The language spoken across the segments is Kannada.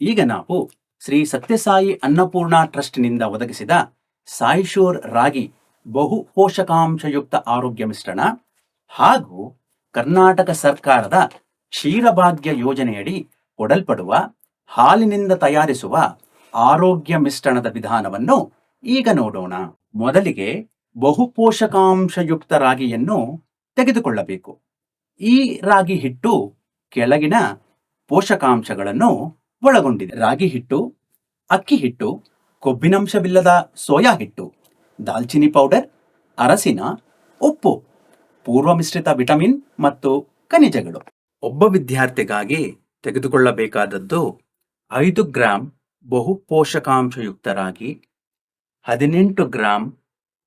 ಈಗ ನಾವು ಶ್ರೀ ಸತ್ಯಸಾಯಿ ಅನ್ನಪೂರ್ಣ ಟ್ರಸ್ಟ್ನಿಂದ ಒದಗಿಸಿದ ಸಾಯಿಶೋರ್ ರಾಗಿ ಬಹು ಪೋಷಕಾಂಶಯುಕ್ತ ಆರೋಗ್ಯ ಮಿಶ್ರಣ ಹಾಗೂ ಕರ್ನಾಟಕ ಸರ್ಕಾರದ ಕ್ಷೀರಭಾಗ್ಯ ಯೋಜನೆಯಡಿ ಕೊಡಲ್ಪಡುವ, ಹಾಲಿನಿಂದ ತಯಾರಿಸುವ ಆರೋಗ್ಯ ಮಿಶ್ರಣದ ವಿಧಾನವನ್ನು ಈಗ ನೋಡೋಣ. ಮೊದಲಿಗೆ ಬಹು ಪೋಷಕಾಂಶಯುಕ್ತ ರಾಗಿಯನ್ನು ತೆಗೆದುಕೊಳ್ಳಬೇಕು. ಈ ರಾಗಿ ಹಿಟ್ಟು ಕೆಳಗಿನ ಪೋಷಕಾಂಶಗಳನ್ನು ಒಳಗೊಂಡಿದೆ. ರಾಗಿ ಹಿಟ್ಟು, ಅಕ್ಕಿ ಹಿಟ್ಟು, ಕೊಬ್ಬಿನಂಶವಿಲ್ಲದ ಸೋಯಾ ಹಿಟ್ಟು ದಾಲ್ಚಿನಿ ಪೌಡರ್, ಅರಸಿನ ಉಪ್ಪು ಪೂರ್ವ ಮಿಶ್ರಿತ ವಿಟಮಿನ್ ಮತ್ತು ಖನಿಜಗಳು. ಒಬ್ಬ ವಿದ್ಯಾರ್ಥಿಗಾಗಿ ತೆಗೆದುಕೊಳ್ಳಬೇಕಾದದ್ದು ಐದು ಗ್ರಾಂ ಬಹು ಪೋಷಕಾಂಶಯುಕ್ತ ರಾಗಿ ಹದಿನೆಂಟು ಗ್ರಾಂ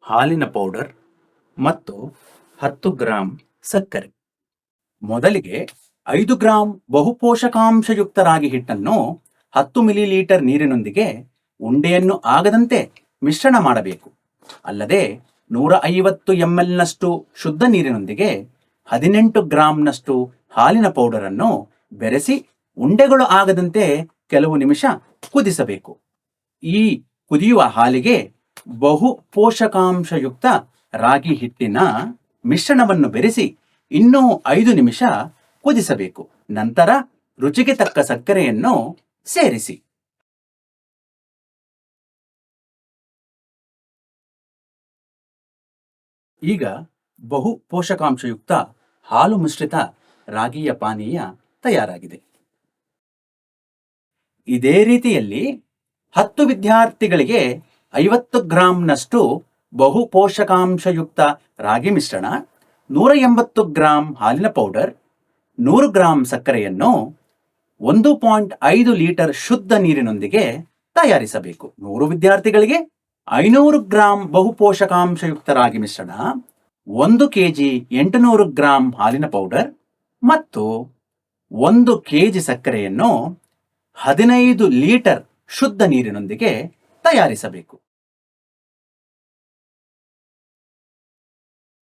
ಹಾಲಿನ ಪೌಡರ್ ಮತ್ತು ಹತ್ತು ಗ್ರಾಂ ಸಕ್ಕರೆ. ಮೊದಲಿಗೆ ಐದು ಗ್ರಾಂ ಬಹುಪೋಷಕಾಂಶಯುಕ್ತ ರಾಗಿ ಹಿಟ್ಟನ್ನು ಹತ್ತು ಮಿಲಿಲೀಟರ್ ನೀರಿನೊಂದಿಗೆ ಉಂಡೆಯನ್ನು ಆಗದಂತೆ ಮಿಶ್ರಣ ಮಾಡಬೇಕು. ಅಲ್ಲದೆ ನೂರ ಐವತ್ತು ಎಂಎಲ್ನಷ್ಟು ಶುದ್ಧ ನೀರಿನೊಂದಿಗೆ ಹದಿನೆಂಟು ಗ್ರಾಂನಷ್ಟು ಹಾಲಿನ ಪೌಡರ್ ಅನ್ನು ಬೆರೆಸಿ ಉಂಡೆಗಳು ಆಗದಂತೆ ಕೆಲವು ನಿಮಿಷ ಕುದಿಸಬೇಕು. ಈ ಕುದಿಯುವ ಹಾಲಿಗೆ ಬಹು ಪೋಷಕಾಂಶಯುಕ್ತ ರಾಗಿ ಹಿಟ್ಟಿನ ಮಿಶ್ರಣವನ್ನು ಬೆರೆಸಿ ಇನ್ನೂ ಐದು ನಿಮಿಷ ಕುದಿಸಬೇಕು ನಂತರ ರುಚಿಗೆ ತಕ್ಕ ಸಕ್ಕರೆಯನ್ನು ಸೇರಿಸಿ. ಈಗ ಬಹು ಪೋಷಕಾಂಶಯುಕ್ತ ಹಾಲು ಮಿಶ್ರಿತ ರಾಗಿಯ ಪಾನೀಯ ತಯಾರಾಗಿದೆ. ಇದೇ ರೀತಿಯಲ್ಲಿ ಹತ್ತು ವಿದ್ಯಾರ್ಥಿಗಳಿಗೆ ಐವತ್ತು ಗ್ರಾಂನಷ್ಟು ಬಹು ಪೋಷಕಾಂಶಯುಕ್ತ ರಾಗಿ ಮಿಶ್ರಣ, ನೂರ ಎಂಬತ್ತು ಗ್ರಾಂ ಹಾಲಿನ ಪೌಡರ್ ನೂರು ಗ್ರಾಂ ಸಕ್ಕರೆಯನ್ನು ಒಂದು ಪಾಯಿಂಟ್ ಐದು ಲೀಟರ್ ಶುದ್ಧ ನೀರಿನೊಂದಿಗೆ ತಯಾರಿಸಬೇಕು. ನೂರು ವಿದ್ಯಾರ್ಥಿಗಳಿಗೆ ಐನೂರು ಗ್ರಾಂ ಬಹುಪೋಷಕಾಂಶಯುಕ್ತರಾಗಿ ಪೋಷಕಾಂಶಯುಕ್ತ ರಾಗಿ ಮಿಶ್ರಣ, ಒಂದು ಕೆಜಿ ಎಂಟುನೂರು ಗ್ರಾಂ ಹಾಲಿನ ಪೌಡರ್ ಮತ್ತು ಒಂದು ಕೆಜಿ ಸಕ್ಕರೆಯನ್ನು ಹದಿನೈದು ಲೀಟರ್ ಶುದ್ಧ ನೀರಿನೊಂದಿಗೆ ತಯಾರಿಸಬೇಕು.